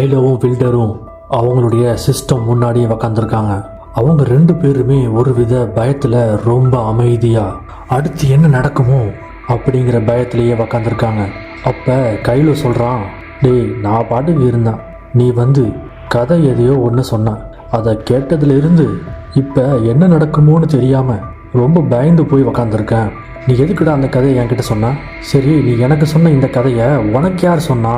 கைலவும் ஃபில்டரும் அவங்களுடைய சிஸ்டம் முன்னாடியே உக்காந்துருக்காங்க. அவங்க ரெண்டு பேருமே ஒரு வித பயத்தில் ரொம்ப அமைதியாக அடுத்து என்ன நடக்குமோ அப்படிங்கிற பயத்திலேயே உக்காந்துருக்காங்க. அப்போ கையில் சொல்கிறான் டேய் நான் பாட்டுக்கு இருந்தேன் நீ வந்து கதை எதையோ ஒன்று சொன்ன அதை கேட்டதுலேருந்து இப்போ என்ன நடக்குமோன்னு தெரியாமல் ரொம்ப பயந்து போய் உக்காந்துருக்கேன். நீ எதுக்குடா அந்த கதையை என்கிட்ட சொன்ன? சரி நீ எனக்கு சொன்ன இந்த கதையை உனக்கு யார் சொன்னா?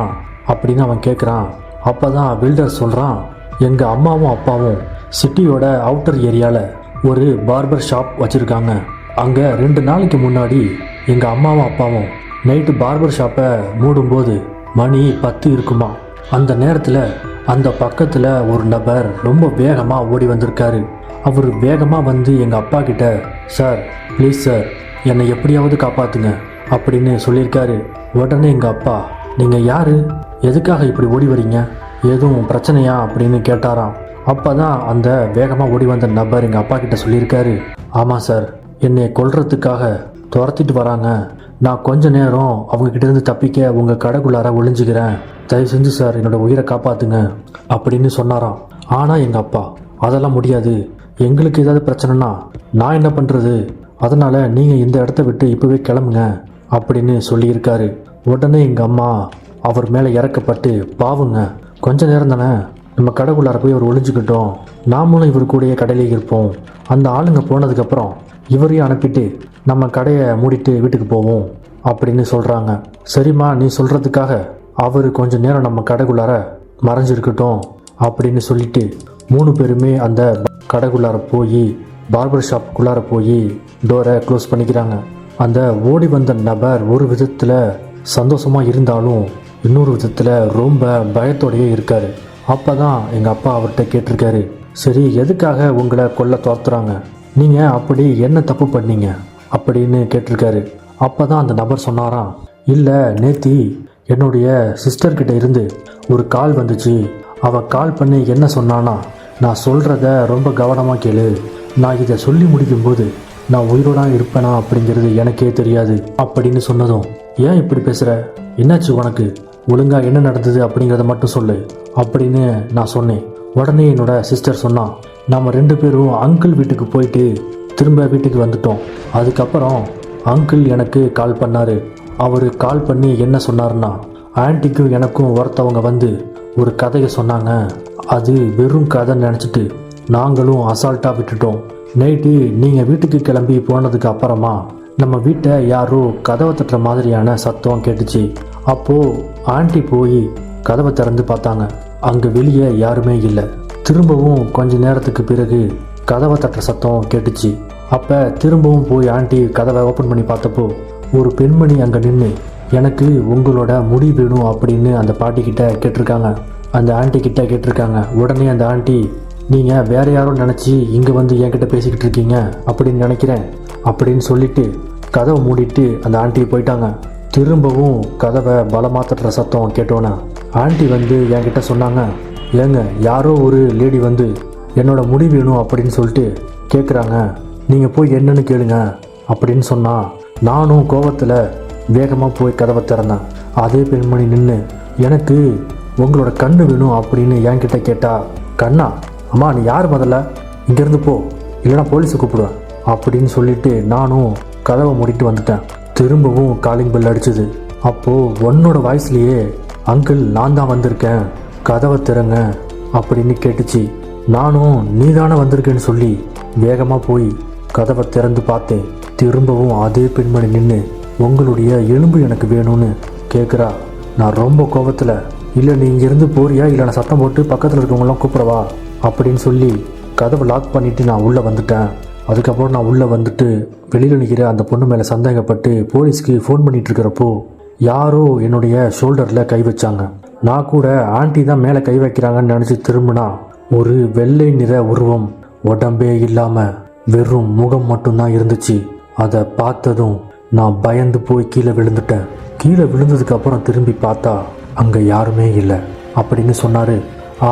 அப்படின்னு அவன் கேட்குறான் அப்போ தான் பில்டர் சொல்கிறான் எங்கள் அம்மாவும் அப்பாவும் சிட்டியோட அவுட்டர் ஏரியாவில் ஒரு பார்பர் ஷாப் வச்சுருக்காங்க. அங்கே ரெண்டு நாளைக்கு முன்னாடி எங்கள் அம்மாவும் அப்பாவும் நைட்டு பார்பர் ஷாப்பை மூடும்போது மணி பத்து இருக்குமா. அந்த நேரத்தில் அந்த பக்கத்தில் ஒரு நபர் ரொம்ப வேகமாக ஓடி வந்திருக்காரு. அவர் வேகமாக வந்து எங்கள் அப்பா கிட்ட சார் ப்ளீஸ் சார் என்னை எப்படியாவது காப்பாற்றுங்க அப்படின்னு சொல்லியிருக்காரு. உடனே எங்கள் அப்பா நீங்கள் யார்? எதுக்காக இப்படி ஓடி வரீங்க? எதுவும் பிரச்சனையா? அப்படின்னு கேட்டாராம். அப்போ தான் அந்த வேகமாக ஓடி வந்த நபர் எங்கள் அப்பா கிட்ட சொல்லியிருக்காரு. ஆமாம் சார் என்னை கொல்றதுக்காக துரத்திட்டு வராங்க. நான் கொஞ்ச நேரம் அவங்கக்கிட்டேருந்து இருந்து தப்பிக்க உங்கள் கடைக்குள்ளார ஒளிஞ்சுக்கிறேன். தயவு செஞ்சு சார் என்னோட உயிரை காப்பாத்துங்க அப்படின்னு சொன்னாராம். ஆனால் எங்கள் அப்பா அதெல்லாம் முடியாது. எங்களுக்கு ஏதாவது பிரச்சனைனா நான் என்ன பண்ணுறது அதனால் நீங்கள் இந்த இடத்த விட்டு இப்போவே கிளம்புங்க அப்படின்னு சொல்லியிருக்காரு. உடனே எங்கள் அம்மா அவர் மேலே இறக்கப்பட்டு பாவுங்க கொஞ்ச நேரம் தானே நம்ம கடைக்குள்ளார போய் அவர் ஒழிஞ்சுக்கிட்டோம் நாமளும் இவர் கூடயே கடையிலே இருப்போம். அந்த ஆளுங்க போனதுக்கப்புறம் இவரையும் அனுப்பிட்டு நம்ம கடையை மூடிட்டு வீட்டுக்கு போவோம் அப்படின்னு சொல்கிறாங்க சரிம்மா நீ சொல்கிறதுக்காக அவர் கொஞ்ச நேரம் நம்ம கடைக்குள்ளார மறைஞ்சிருக்கட்டும் அப்படின்னு சொல்லிட்டு மூணு பேருமே அந்த கடைக்குள்ளார போய் பார்பர் ஷாப்புக்குள்ளார போய் டோரை க்ளோஸ் பண்ணிக்கிறாங்க. அந்த ஓடி வந்த நபர் ஒரு விதத்தில் சந்தோஷமாக இருந்தாலும் இன்னொரு விதத்தில் ரொம்ப பயத்தோடையே இருக்காரு. அப்போ தான் எங்கள் அப்பா அவர்கிட்ட கேட்டிருக்காரு சரி எதுக்காக உங்களை கொல்ல துரத்துறாங்க? நீங்கள் அப்படி என்ன தப்பு பண்ணீங்க? அப்படின்னு கேட்டிருக்காரு. அப்போ தான் அந்த நபர் சொன்னாராம் இல்லை நேத்தி என்னுடைய சிஸ்டர்கிட்ட இருந்து ஒரு கால் வந்துச்சு. அவள் கால் பண்ணி என்ன சொன்னானா நான் சொல்கிறத ரொம்ப கவனமாக கேளு. நான் இதை சொல்லி முடிக்கும்போது நான் உயிரோடான் இருப்பேனா அப்படிங்கிறது எனக்கே தெரியாது. அப்படின்னு சொன்னதும் ஏன் இப்படி பேசுகிற என்னாச்சு உனக்கு? ஒழுங்கா என்ன நடந்தது அப்படிங்கிறத மட்டும் சொல்லு அப்படின்னு நான் சொன்னேன். உடனே என்னோட சிஸ்டர் சொன்னான் நம்ம ரெண்டு பேரும் அங்கிள் வீட்டுக்கு போயிட்டு திரும்ப வீட்டுக்கு வந்துட்டோம். அதுக்கப்புறம் அங்கிள் எனக்கு கால் பண்ணார். அவர் கால் பண்ணி என்ன சொன்னாருன்னா ஆன்ட்டிக்கும் எனக்கும் ஒருத்தவங்க வந்து ஒரு கதையை சொன்னாங்க. அது வெறும் கதை நினச்சிட்டு நாங்களும் அசால்ட்டாக விட்டுட்டோம். நைட்டு நீங்கள் வீட்டுக்கு கிளம்பி போனதுக்கு அப்புறமா நம்ம வீட்டை யாரோ கதவை தட்டுற மாதிரியான சத்தம் கேட்டுச்சு. அப்போது ஆண்டி போய் கதவை திறந்து பார்த்தாங்க. அங்கே வெளியே யாருமே இல்லை. திரும்பவும் கொஞ்ச நேரத்துக்கு பிறகு கதவை தட்டுற சத்தம் கேட்டுச்சு. அப்போ திரும்பவும் போய் ஆண்டி கதவை ஓப்பன் பண்ணி பார்த்தப்போ ஒரு பெண்மணி அங்கே நின்று எனக்கு உங்களோட முடி வேணும் அப்படின்னு அந்த பாட்டிக்கிட்ட கேட்டிருக்காங்க. அந்த ஆண்டி கிட்ட கேட்டிருக்காங்க. உடனே அந்த ஆண்டி நீங்கள் வேற யாரோ நினச்சி இங்கே வந்து என்கிட்ட பேசிக்கிட்டு இருக்கீங்க அப்படின்னு நினைக்கிறேன் அப்படின்னு சொல்லிட்டு கதவை மூடிட்டு அந்த ஆண்டி போயிட்டாங்க. திரும்பவும் கதவை பலமாக தட்டுற சத்தம் கேட்டோன்னே ஆண்டி வந்து என்கிட்ட சொன்னாங்க ஏங்க யாரோ ஒரு லேடி வந்து என்னோட முடி வேணும் அப்படின்னு சொல்லிட்டு கேட்குறாங்க நீங்கள் போய் என்னன்னு கேளுங்க அப்படின்னு சொன்னா. நானும் கோவத்தில் வேகமாக போய் கதவை திறந்தேன். அதே பெண்மணி நின்று எனக்கு உங்களோட கண்ணு வேணும் அப்படின்னு என்கிட்ட கேட்டா கண்ணா அம்மா நீ யார் முதல்ல? இங்கேருந்து போ இல்லைனா போலீஸை கூப்பிடுவேன் அப்படின்னு சொல்லிட்டு நானும் கதவை மூடிட்டு வந்துட்டேன். திரும்பவும் காலிங் பெல் அடிச்சுது. அப்போது உன்னோட வாய்ஸ்லேயே அங்கிள் நான் தான் வந்திருக்கேன். கதவை திறங்க அப்படின்னு கேட்டுச்சு. நானும் நீ தானே வந்திருக்கேன்னு சொல்லி வேகமாக போய் கதவை திறந்து பார்த்தேன். திரும்பவும் அதே பெண்மணி நின்று உங்களுடைய எலும்பு எனக்கு வேணும்னு கேட்குறா நான் ரொம்ப கோபத்தில் இல்லை நீ இங்கேருந்து போறியா? இல்லை நான் சத்தம் போட்டு பக்கத்தில் இருக்கவங்களாம் கூப்பிடவா? அப்படின்னு சொல்லி கதவை லாக் பண்ணிவிட்டு நான் உள்ளே வந்துட்டேன். அதுக்கப்புறம் நான் உள்ளே வந்துட்டு வெளியில் நிற்கிற அந்த பொண்ணு மேலே சந்தேகப்பட்டு போலீஸ்க்கு ஃபோன் பண்ணிகிட்ருக்கிறப்போ யாரோ என்னுடைய ஷோல்டரில் கை வச்சாங்க. நான் கூட ஆண்டி தான் மேலே கை வைக்கிறாங்கன்னு நினச்சி திரும்பினா ஒரு வெள்ளை நிற உருவம் உடம்பே இல்லாமல் வெறும் முகம் மட்டும்தான் இருந்துச்சு. அதை பார்த்ததும் நான் பயந்து போய் கீழே விழுந்துட்டேன். கீழே விழுந்ததுக்கு அப்புறம் திரும்பி பார்த்தா அங்கே யாருமே இல்லை அப்படின்னு சொன்னார்.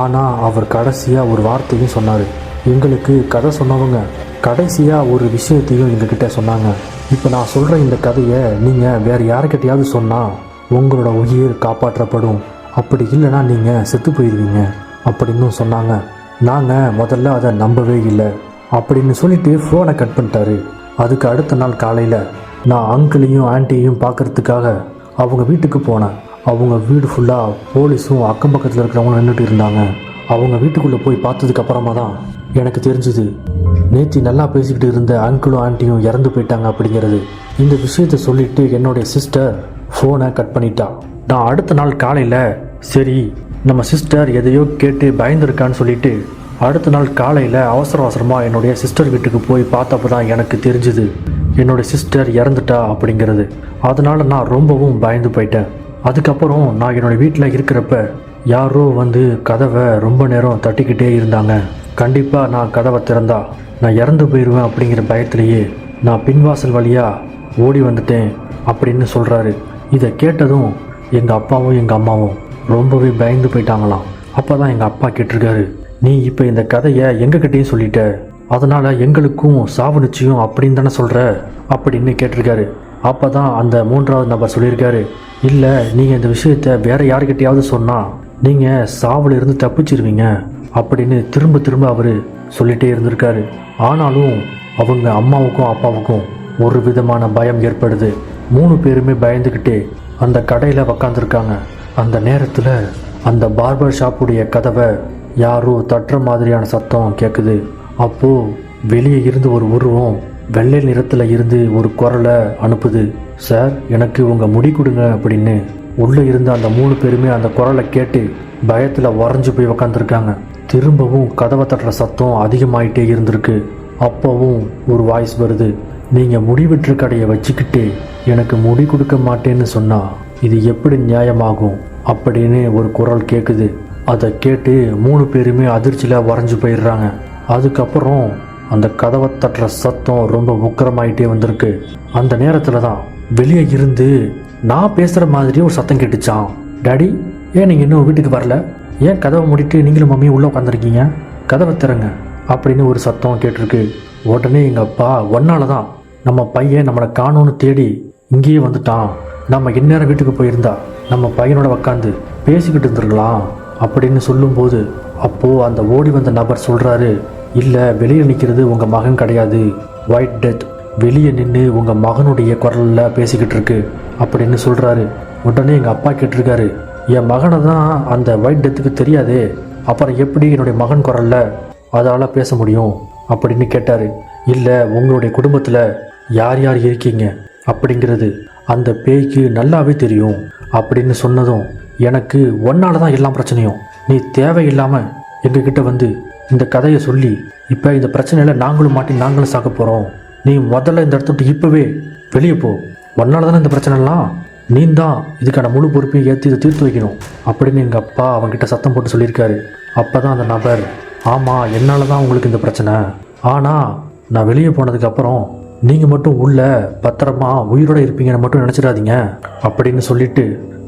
ஆனால் அவர் கடைசியாக ஒரு வார்த்தையும் சொன்னார். எங்களுக்கு கதை சொன்னவங்க கடைசியாக ஒரு விஷயத்தையும் எங்ககிட்ட சொன்னாங்க. இப்போ நான் சொல்கிற இந்த கதையை நீங்கள் வேறு யாருக்கிட்டையாவது சொன்னால் உங்களோட உயிர் காப்பாற்றப்படும். அப்படி இல்லைன்னா நீங்கள் செத்து போயிடுவீங்க அப்படின்னு சொன்னாங்க. நாங்கள் முதல்ல அதை நம்பவே இல்லை. அப்படின்னு சொல்லிட்டு ஃபோனை கட் பண்ணிட்டாரு. அதுக்கு அடுத்த நாள் காலையில் நான் அங்கிளையும் ஆன்ட்டியையும் பார்க்குறதுக்காக அவங்க வீட்டுக்கு போனேன். அவங்க வீடு ஃபுல்லாக போலீஸும் அக்கம் பக்கத்தில் இருக்கிறவங்களும் நின்றுட்டு இருந்தாங்க. அவங்க வீட்டுக்குள்ளே போய் பார்த்ததுக்கப்புறமா தான் எனக்கு தெரிஞ்சுது நேத்தி நல்லா பேசிக்கிட்டு இருந்த அங்கிளும் ஆண்டியும் இறந்து போயிட்டாங்க அப்படிங்கிறது. இந்த விஷயத்த சொல்லிட்டு என்னுடைய சிஸ்டர் ஃபோனை கட் பண்ணிட்டா. நான் அடுத்த நாள் காலையில் சரி நம்ம சிஸ்டர் எதையோ கேட்டு பயந்துருக்கான்னு சொல்லிட்டு அடுத்த நாள் காலையில் அவசர அவசரமாக என்னுடைய சிஸ்டர் வீட்டுக்கு போய் பார்த்தப்ப தான் எனக்கு தெரிஞ்சுது என்னுடைய சிஸ்டர் இறந்துட்டா அப்படிங்கிறது. அதனால் நான் ரொம்பவும் பயந்து போயிட்டேன். அதுக்கப்புறம் நான் என்னுடைய வீட்டில் இருக்கிறப்ப யாரோ வந்து கதவை ரொம்ப நேரம் தட்டிக்கிட்டே இருந்தாங்க. கண்டிப்பாக நான் கதவை திறந்தா நான் இறந்து போயிடுவேன் அப்படிங்கிற பயத்திலேயே நான் பின்வாசல் வழியாக ஓடி வந்துட்டேன் அப்படின்னு சொல்கிறாரு இதை கேட்டதும் எங்கள் அப்பாவும் எங்கள் அம்மாவும் ரொம்பவே பயந்து போயிட்டாங்களாம். அப்போ தான் எங்கள் அப்பா கேட்டிருக்காரு நீ இப்போ இந்த கதையை எங்ககிட்டயும் சொல்லிட்ட? அதனால் எங்களுக்கும் சாவு நிச்சயம் அப்படின்னு தானே சொல்கிற அப்படின்னு கேட்டிருக்காரு. அப்போ தான் அந்த மூன்றாவது நபர் சொல்லியிருக்காரு இல்லை நீங்கள் இந்த விஷயத்த வேறு யாருக்கிட்டையாவது சொன்னால் நீங்கள் சாவில் இருந்து தப்பிச்சிருவீங்க. அப்படின்னு திரும்ப திரும்ப அவர் சொல்லிட்டே இருந்திருக்காரு. ஆனாலும் அவங்க அம்மாவுக்கும் அப்பாவுக்கும் ஒரு விதமான பயம் ஏற்படுது. மூணு பேருமே பயந்துக்கிட்டே அந்த கடையில் உக்காந்துருக்காங்க. அந்த நேரத்தில் அந்த பார்பர் ஷாப்புடைய கதவை யாரோ தட்டுற மாதிரியான சத்தம் கேட்குது அப்போது வெளியே இருந்து ஒரு உருவம் வெள்ளை நிறத்தில் இருந்து ஒரு குரலை அனுப்புது. சார் எனக்கு உங்கள் முடி கொடுங்க அப்படின்னு உள்ளே இருந்த அந்த மூணு பேருமே அந்த குரலை கேட்டு பயத்தில் உறைஞ்சு போய் உக்காந்துருக்காங்க. திரும்பவும் கதவை தட்டுற சத்தம் அதிகமாயிட்டே இருந்திருக்கு. அப்போவும் ஒரு வாய்ஸ் வருது. நீங்கள் முடி கடையை வச்சுக்கிட்டு எனக்கு முடி கொடுக்க மாட்டேன்னு சொன்னால் இது எப்படி நியாயமாகும்? அப்படின்னு ஒரு குரல் கேட்குது அதை கேட்டு மூணு பேருமே அதிர்ச்சியில் வரைஞ்சி போயிடுறாங்க. அதுக்கப்புறம் அந்த கதவை தட்டுற சத்தம் ரொம்ப உக்கரமாயிட்டே வந்திருக்கு. அந்த நேரத்தில் தான் வெளியே இருந்து நான் பேசுகிற மாதிரி ஒரு சத்தம் கேட்டுச்சான் டாடி ஏன் நீங்கள் இன்னும் வீட்டுக்கு வரல? ஏன் கதவை மூடிட்டு நீங்களும் மம்மியும் உள்ளே உட்காந்துருக்கீங்க கதவை திறங்க அப்படின்னு ஒரு சத்தம் கேட்டிருக்கு. உடனே எங்கள் அப்பா ஒன்னால தான். நம்ம பையன் நம்மளை காணோன்னு தேடி இங்கேயே வந்துட்டான். நம்ம இந்நேரம் வீட்டுக்கு போயிருந்தா நம்ம பையனோட உக்காந்து பேசிக்கிட்டு இருந்திருக்கலாம் அப்படின்னு சொல்லும்போது அப்போது அந்த ஓடி வந்த நபர் சொல்கிறாரு இல்லை வெளியே நிற்கிறது உங்கள் மகன் கிடையாது. ஒயிட் டெத் வெளியே நின்று உங்கள் மகனுடைய குரலில் பேசிக்கிட்டு இருக்கு அப்படின்னு சொல்கிறாரு உடனே எங்கள் அப்பா கேட்டிருக்காரு என் மகனை தான் அந்த ஒயிட் டெத்துக்கு தெரியாதே. அப்புறம் எப்படி என்னுடைய மகன் குரலில் அதால் பேச முடியும்? அப்படின்னு கேட்டார். இல்லை உங்களுடைய குடும்பத்தில் யார் யார் இருக்கீங்க? அப்படிங்கிறது அந்த பேய்க்கு நல்லாவே தெரியும் அப்படின்னு சொன்னதும் எனக்கு ஒன்னால் தான் எல்லா பிரச்சனையும். நீ தேவையில்லாமல் எங்ககிட்ட வந்து இந்த கதையை சொல்லி இப்போ இந்த பிரச்சனையில் நாங்களும் மாட்டி நாங்களும் சாக்க போகிறோம் நீ முதல்ல இந்த இடத்த விட்டு இப்போவே வெளியே போ. ஒன்னால் தானே இந்த பிரச்சனைலாம்? நீ தான் இதுக்கான முழு பொறுப்பையும் ஏற்றி இதை தீர்த்து வைக்கணும். அப்படின்னு எங்கள் அப்பா அவங்ககிட்ட சத்தம் போட்டு சொல்லியிருக்காரு. அப்போ தான் அந்த நபர் ஆமாம் என்னால் தான் உங்களுக்கு இந்த பிரச்சனை. ஆனால் நான் வெளியே போனதுக்கப்புறம் நீங்கள் மட்டும் உள்ள பத்திரமா உயிரோட இருப்பீங்கன்னு மட்டும் நினச்சிடாதீங்க அப்படின்னு சொல்லிட்டு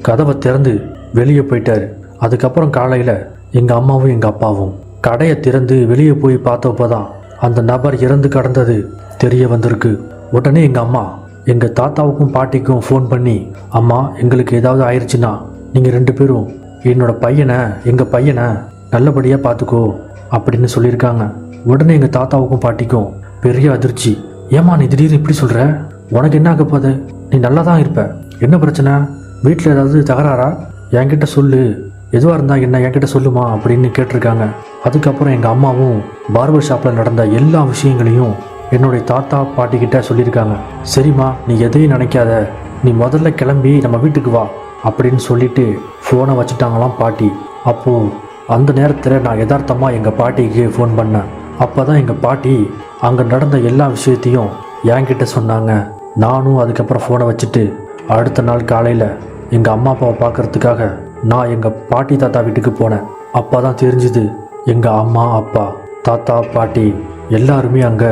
கதவை திறந்து வெளியே போயிட்டாரு. அதுக்கப்புறம் காலையில் எங்கள் அம்மாவும் எங்கள் அப்பாவும் கடையை திறந்து வெளியே போய் பார்த்தப்போ தான் அந்த நபர் இறந்து கடந்தது தெரிய வந்திருக்கு. உடனே எங்கள் அம்மா எங்கள் தாத்தாவுக்கும் பாட்டிக்கும் ஃபோன் பண்ணி அம்மா எங்களுக்கு ஏதாவது ஆயிடுச்சுன்னா நீங்கள் ரெண்டு பேரும் என்னோட பையனை எங்கள் பையனை நல்லபடியாக பார்த்துக்கோ அப்படின்னு சொல்லியிருக்காங்க. உடனே எங்கள் தாத்தாவுக்கும் பாட்டிக்கும் பெரிய அதிர்ச்சி. ஏம்மா நீ திடீர்னு இப்படி சொல்கிற உனக்கு என்ன ஆக போகுது? நீ நல்லா தான் இருப்ப. என்ன பிரச்சனை? வீட்டில் ஏதாவது தகராறா? என்கிட்ட சொல்லு. எதுவாக இருந்தால் என்ன என்கிட்ட சொல்லுமா? அப்படின்னு கேட்டிருக்காங்க. அதுக்கப்புறம் எங்கள் அம்மாவும் பார்பர் ஷாப்பில் நடந்த எல்லா விஷயங்களையும் என்னுடைய தாத்தா பாட்டிக்கிட்ட சொல்லியிருக்காங்க. சரிம்மா நீ எதையும் நினைக்காத. நீ முதல்ல கிளம்பி நம்ம வீட்டுக்கு வா அப்படின்னு சொல்லிட்டு ஃபோனை வச்சுட்டாங்களாம் பாட்டி. அப்போது அந்த நேரத்தில் நான் யதார்த்தமாக எங்கள் பாட்டிக்கு ஃபோன் பண்ணேன். அப்போ தான் எங்கள் பாட்டி அங்கே நடந்த எல்லா விஷயத்தையும் என்கிட்ட சொன்னாங்க. நானும் அதுக்கப்புறம் ஃபோனை வச்சுட்டு அடுத்த நாள் காலையில் எங்கள் அம்மா அப்பாவை பார்க்கறதுக்காக நான் எங்கள் பாட்டி தாத்தா வீட்டுக்கு போனேன். அப்போ தான் தெரிஞ்சுது எங்கள் அம்மா அப்பா தாத்தா பாட்டி எல்லாருமே அங்கே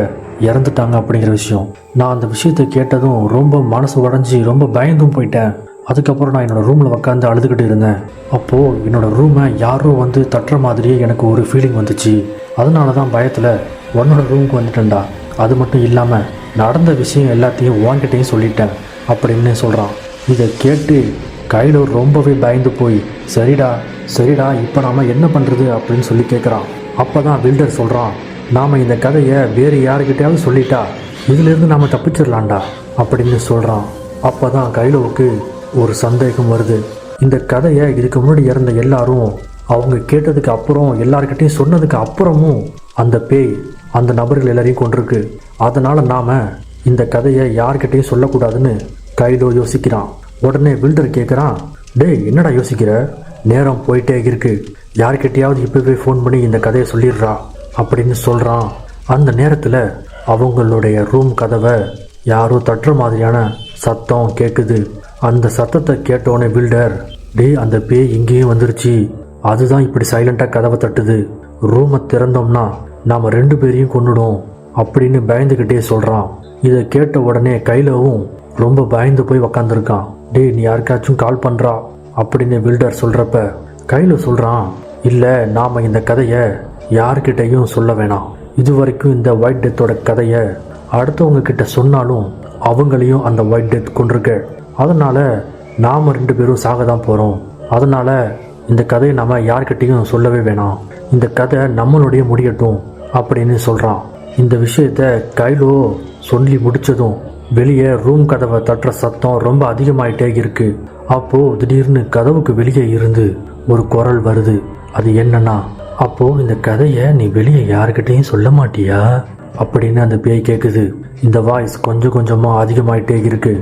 இறந்துட்டாங்க அப்படிங்கிற விஷயம். நான் அந்த விஷயத்தை கேட்டதும் ரொம்ப மனசு உடஞ்சி ரொம்ப பயந்தும் போயிட்டேன். அதுக்கப்புறம் நான் என்னோட ரூமில் உட்காந்து அழுதுகிட்டு இருந்தேன். அப்போது என்னோட ரூமை யாரோ வந்து தட்டுற மாதிரியே எனக்கு ஒரு ஃபீலிங் வந்துச்சு. அதனால தான் பயத்தில் உன்னோட ரூமுக்கு வந்துட்டேன்டா. அது மட்டும் இல்லாமல் நடந்த விஷயம் எல்லாத்தையும் உன்கிட்டையும் சொல்லிட்டேன் அப்படின்னு சொல்கிறான் இதை கேட்டு கையில் ரொம்பவே பயந்து போய் சரிடா சரிடா இப்போ நாம் என்ன பண்ணுறது அப்படின்னு சொல்லி கேட்குறான் அப்போ தான் பில்டர் சொல்கிறான் நாம் இந்த கதையை வேறு யாருக்கிட்டையாவது சொல்லிட்டா இதிலிருந்து நாம் தப்பிச்சிடலாம்டா அப்படின்னு சொல்கிறான் அப்போ தான் கைலோவுக்கு ஒரு சந்தேகம் வருது. இந்த கதையை இதுக்கு முன்னாடி இறந்த எல்லாரும் அவங்க கேட்டதுக்கு அப்புறம் எல்லார்கிட்டையும் சொன்னதுக்கு அப்புறமும் அந்த பேய் அந்த நபர்கள் எல்லாரையும் கொண்டிருக்கு அதனால் நாம் இந்த கதையை யார்கிட்டையும் சொல்லக்கூடாதுன்னு கைலோ யோசிக்கிறான். உடனே பில்டர் கேட்குறான் டேய் என்னடா யோசிக்கிற? நேரம் போயிட்டே இருக்கு. யார்கிட்டையாவது இப்போவே ஃபோன் பண்ணி இந்த கதையை சொல்லிடுறா. அப்படின்னு சொல்கிறான் அந்த நேரத்தில் அவங்களுடைய ரூம் கதவை யாரோ தட்டுற மாதிரியான சத்தம் கேட்குது அந்த சத்தத்தை கேட்டோடனே பில்டர் டேய் அந்த பேய் இங்கேயும் வந்துருச்சு. அதுதான் இப்படி சைலண்டாக கதவை தட்டுது. ரூமை திறந்தோம்னா நாம் ரெண்டு பேரையும் கொன்னுடும் அப்படின்னு பயந்துக்கிட்டே சொல்கிறான் இதை கேட்ட உடனே கைலவும் ரொம்ப பயந்து போய் உக்காந்துருக்கான். டேய் நீ யாருக்காச்சும் கால் பண்ணுறா அப்படின்னு பில்டர் சொல்கிறப்ப கையில் சொல்கிறான் இல்லை நாம் இந்த கதையை யார்கிட்டையும் சொல்ல வேணாம். இது வரைக்கும் இந்த ஒயிட் டெத்தோட கதையை அடுத்தவங்க கிட்ட சொன்னாலும் அவங்களையும் அந்த ஒயிட் டெத் கொண்டிருக்க அதனால் நாம் ரெண்டு பேரும் சாக தான் போகிறோம் அதனால் இந்த கதையை நம்ம யார்கிட்டையும் சொல்லவே வேணாம். இந்த கதை நம்மளுடைய முடியட்டும் அப்படின்னு சொல்கிறான் இந்த விஷயத்த கைலோ சொல்லி முடிச்சதும் வெளியே ரூம் கதவை தட்டுற சத்தம் ரொம்ப அதிகமாயிட்டே இருக்கு. அப்போது திடீர்னு கதவுக்கு வெளியே இருந்து ஒரு குரல் வருது. அது என்னன்னா அப்போ இந்த கதையை நீ வெளியே யாருக்கிட்டையும் சொல்ல மாட்டியா? அப்படின்னு அந்த பேய் கேட்குது இந்த வாய்ஸ் கொஞ்சம் கொஞ்சமாக அதிகமாயிட்டே இருக்கு.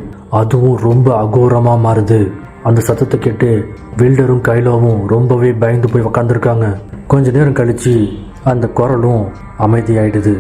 அதுவும் ரொம்ப அகோரமாக மாறுது. அந்த சத்தத்தை கேட்டு வில்டரும் கைலோவும் ரொம்பவே பயந்து போய் உக்காந்துருக்காங்க. கொஞ்ச நேரம் கழிச்சு அந்த குரலும் அமைதியாயிடுது.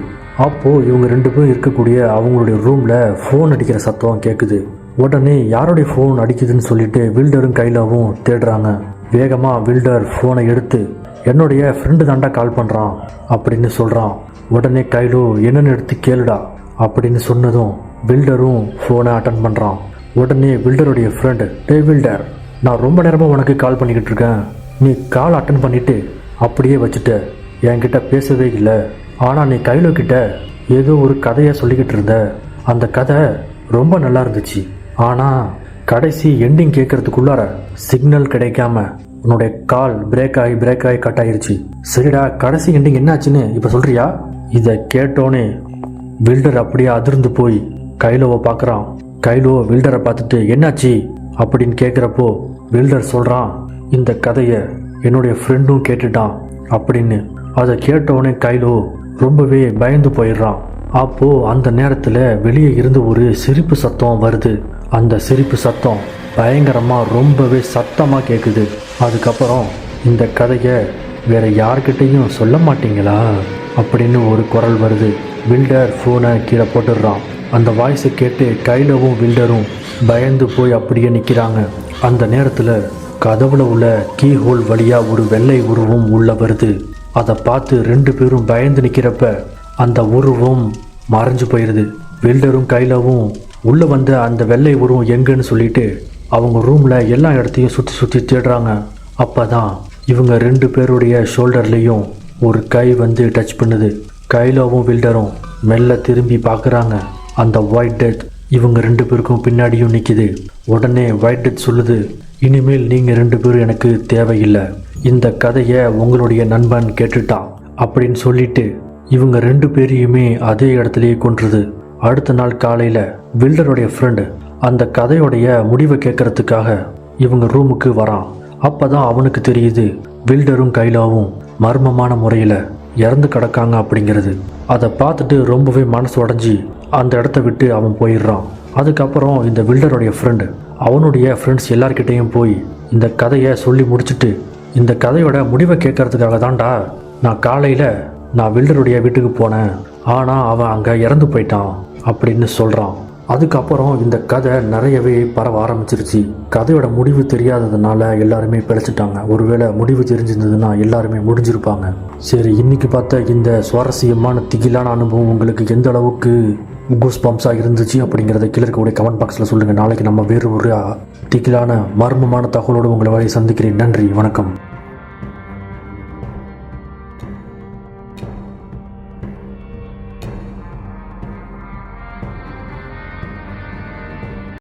அப்போது இவங்க ரெண்டு பேரும் இருக்கக்கூடிய அவங்களுடைய ரூமில் ஃபோன் அடிக்கிற சத்தம் கேட்குது உடனே யாருடைய ஃபோன் அடிக்குதுன்னு சொல்லிட்டு வில்டரும் கைலாவும் தேடுறாங்க. வேகமாக வில்டர் ஃபோனை எடுத்து என்னுடைய ஃப்ரெண்டு தாண்டா கால் பண்ணுறான் அப்படின்னு சொல்கிறான் உடனே கைலு என்னென்னு எடுத்து கேளுடா அப்படின்னு சொன்னதும் பில்டரும் ஃபோனை அட்டன் பண்ணுறான் உடனே பில்டருடைய ஃப்ரெண்டு டே பில்டர் நான் ரொம்ப நேரமாக உனக்கு கால் பண்ணிக்கிட்டு இருக்கேன். நீ கால் அட்டன் பண்ணிவிட்டு அப்படியே வச்சுட்ட என்கிட்ட பேசவே இல்லை. ஆனால் நீ கையில கிட்ட ஏதோ ஒரு கதையை சொல்லிக்கிட்டு இருந்த. அந்த கதை ரொம்ப நல்லா இருந்துச்சு. ஆனால் கடைசி எண்டிங் கேட்கறதுக்குள்ளார சிக்னல் கிடைக்காம உன்னுடைய கால் பிரேக் ஆகி பிரேக் ஆகி கட் ஆயிருச்சு. சரிடா கடைசி எண்டிங் என்னாச்சுன்னு இப்போ சொல்றியா? இதை கேட்டோன்னே பில்டர் அப்படியே அதிர்ந்து போய் கைலோவை பார்க்குறான். கைலோ பில்டரை பார்த்துட்டு என்னாச்சு? அப்படின்னு கேட்குறப்போ பில்டர் சொல்கிறான் இந்த கதையை என்னுடைய ஃப்ரெண்டும் கேட்டுட்டான் அப்படின்னு. அதை கேட்டவுடனே கைலோ ரொம்பவே பயந்து போயிடுறான். அப்போது அந்த நேரத்தில் வெளியே இருந்து ஒரு சிரிப்பு சத்தம் வருது. அந்த சிரிப்பு சத்தம் பயங்கரமாக ரொம்பவே சத்தமாக கேட்குது அதுக்கப்புறம் இந்த கதையை வேற யார்கிட்டையும் சொல்ல மாட்டீங்களா? அப்படின்னு ஒரு குரல் வருது. வில்டர் ஃபோனை கீழே போட்டுடுறான். அந்த வாய்ஸை கேட்டு கைலவும் வில்டரும் பயந்து போய் அப்படியே நிற்கிறாங்க அந்த நேரத்தில் கதவுல உள்ள கீ ஹோல் வழியாக ஒரு வெள்ளை உருவம் உள்ள வருது. அதை பார்த்து ரெண்டு பேரும் பயந்து நிற்கிறப்ப அந்த உருவம் மறைஞ்சு போயிடுது வில்டரும் கைலவும் உள்ளே வந்த அந்த வெள்ளை உருவம் எங்கன்னு சொல்லிட்டு அவங்க ரூமில் எல்லா இடத்தையும் சுற்றி சுற்றி தேடுறாங்க. அப்போ தான் இவங்க ரெண்டு பேருடைய ஷோல்டர்லேயும் ஒரு கை வந்து டச் பண்ணுது. கைலோவும் வில்டரும் மெல்ல திரும்பி பார்க்குறாங்க. அந்த ஒயிட் டெத் இவங்க ரெண்டு பேருக்கும் பின்னாடியும் நிற்கிது உடனே ஒயிட் டெத் சொல்லுது இனிமேல் நீங்கள் ரெண்டு பேரும் எனக்கு தேவையில்லை. இந்த கதையை உங்களுடைய நண்பன் கேட்டுட்டான். அப்படின்னு சொல்லிட்டு இவங்க ரெண்டு பேரையுமே அதே இடத்துலயே கொன்றுது. அடுத்த நாள் காலையில் வில்டருடைய ஃப்ரெண்டு அந்த கதையுடைய முடிவை கேட்கறதுக்காக இவங்க ரூமுக்கு வரான். அப்போ தான் அவனுக்கு தெரியுது வில்டரும் கைலாவும் மர்மமான முறையில் இறந்து கிடக்காங்க அப்படிங்கிறது. அதை பார்த்துட்டு ரொம்பவே மனசு உடஞ்சி அந்த இடத்த விட்டு அவன் போயிடுறான். அதுக்கப்புறம் இந்த வில்டருடைய ஃப்ரெண்டு அவனுடைய ஃப்ரெண்ட்ஸ் எல்லார்கிட்டேயும் போய் இந்த கதையை சொல்லி முடிச்சுட்டு இந்த கதையோட முடிவை கேட்கறதுக்காக தான்டா நான் காலையில் நான் வில்டருடைய வீட்டுக்கு போனேன். ஆனால் அவன் அங்கே இறந்து போயிட்டான் அப்படின்னு சொல்கிறான் அதுக்கப்புறம் இந்த கதை நிறையவே பரவ ஆரம்பிச்சிருச்சு. கதையோட முடிவு தெரியாததுனால எல்லாருமே பிழைச்சிட்டாங்க. ஒருவேளை முடிவு தெரிஞ்சிருந்ததுன்னா எல்லாருமே முடிஞ்சிருப்பாங்க. சரி இன்னைக்கு பார்த்த இந்த சுவாரஸ்யமான திகிலான அனுபவம் உங்களுக்கு எந்த அளவுக்கு கூஸ் பம்ப்ஸாக இருந்துச்சு அப்படிங்கிறத கீழே இருக்கக்கூடிய கமெண்ட் பாக்ஸில் சொல்லுங்கள் நாளைக்கு நம்ம வேறு ஒரு திகிலான மர்மமான தகவலோடு உங்களை வரை சந்திக்கிறேன். நன்றி வணக்கம்.